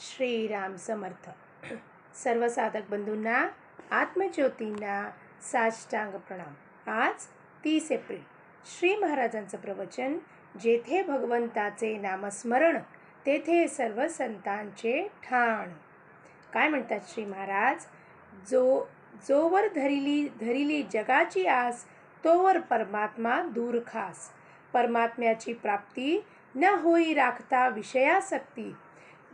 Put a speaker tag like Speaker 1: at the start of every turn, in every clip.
Speaker 1: श्रीराम समर्थ. सर्व साधक बंधूंना आत्मज्योतींना साष्टांग प्रणाम. आज तीस एप्रिल. श्री महाराजांचं प्रवचन जेथे भगवंताचे नामस्मरण तेथे सर्व संतांचे ठाण. काय म्हणतात श्री महाराज? जो जोवर धरिली धरिली जगाची आस तोवर परमात्मा दूर खास. परमात्म्याची प्राप्ती न होई राखता विषयासक्ती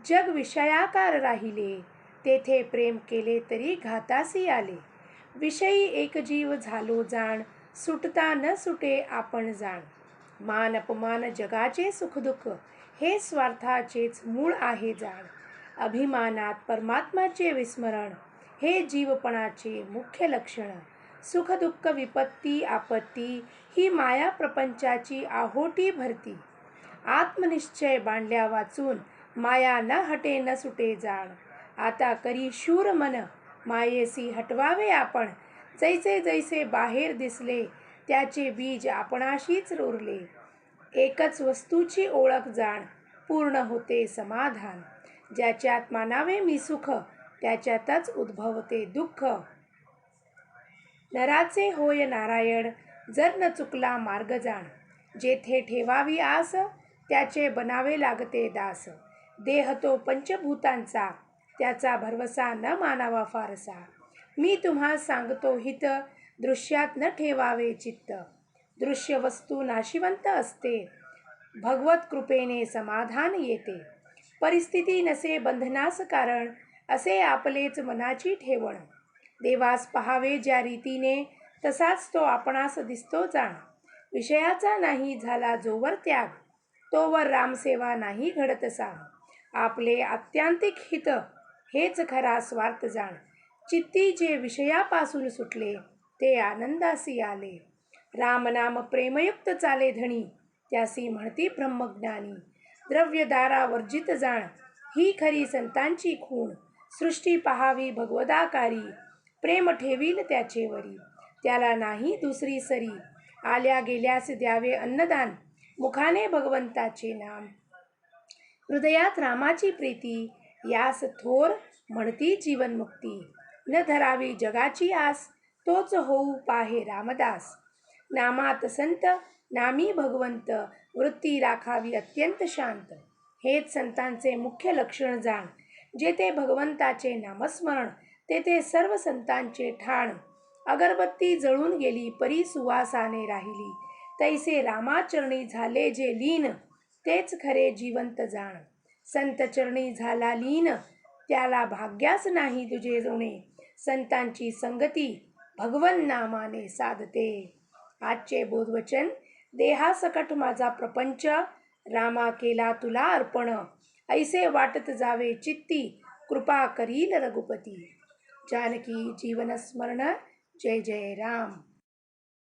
Speaker 1: जग विषयाकार राहिले. तेथे प्रेम केले तरी घातासी आले. विषयी एक जीव झालो जाण सुटता न सुटे आपण जाण. मान अपमान जगाचे सुखदुःख हे स्वार्थाचेच मूळ आहे जाण. अभिमानात परमात्माचे विस्मरण हे जीवपणाचे मुख्य लक्षण. सुखदुःख विपत्ती आपत्ती ही माया प्रपंचाची आहोटी भरती. आत्मनिश्चय बांधल्या वाचून माया न हटे न सुटे जाण. आता करी शूर मन मायेसी हटवावे आपण. जैसे जैसे बाहेर दिसले त्याचे बीज आपणाशीच रोरले. एकच वस्तूची ओळख जाण पूर्ण होते समाधान. ज्याच्यात मानावे मी सुख त्याच्यातच उद्भवते दुःख. नराचे होय नारायण जर न चुकला मार्ग जाण. जेथे ठेवावी आस त्याचे बनावे लागते दास. देह तो पंचभूतांचा त्याचा भरवसा न मानावा फारसा. मी तुम्हा सांगतो हित दृश्यात न ठेवावे चित्त. दृश्य वस्तू नाशिवंत असते. भगवत कृपेने समाधान येते. परिस्थिती नसे बंधनास कारण असे आपलेच मनाची ठेवण. देवास पहावे ज्या रीतीने तसाच तो आपणास दिसतो जाण. विषयाचा नाही झाला जोवर त्याग तोवर रामसेवा नाही घडत सांग आपले आत्यांतिक हित हेच खरा स्वार्थ जाण. चित्ती जे विषयापासून सुटले ते आनंदासी आले. रामनाम प्रेमयुक्त चाले धणी त्यासी म्हणती ब्रह्मज्ञानी. द्रव्यदारा वर्जित जाण ही खरी संतांची खूण. सृष्टी पहावी भगवदाकारी प्रेम ठेवील त्याचेवरी त्याला नाही दुसरी सरी आल्या गेल्यास द्यावे अन्नदान मुखाने भगवंताचे नाम. हृदयात रामाची प्रीती यास थोर म्हणती जीवनमुक्ती. न धरावी जगाची आस तोच होऊ पाहे रामदास. नामात संत नामी भगवंत वृत्ती राखावी अत्यंत शांत. हेच संतांचे मुख्य लक्षण जाण. जेथे भगवंताचे नामस्मरण तेथे सर्व संतांचे ठाण. अगरबत्ती जळून गेली परी सुवासाने राहिली. तैसे रामाचरणी झाले जे लीन. तेच खरे जिवंत जाण. संत चरणी झाला लीन त्याला भाग्यास नाही तुझे जोणे संतांची संगती भगवन नामाने साधते. आजचे बोधवचन देहासकट माझा प्रपंच रामा केला तुला अर्पण. ऐसे वाटत जावे चित्ती कृपा करील रघुपती. जानकी जीवनस्मरण जय जय राम.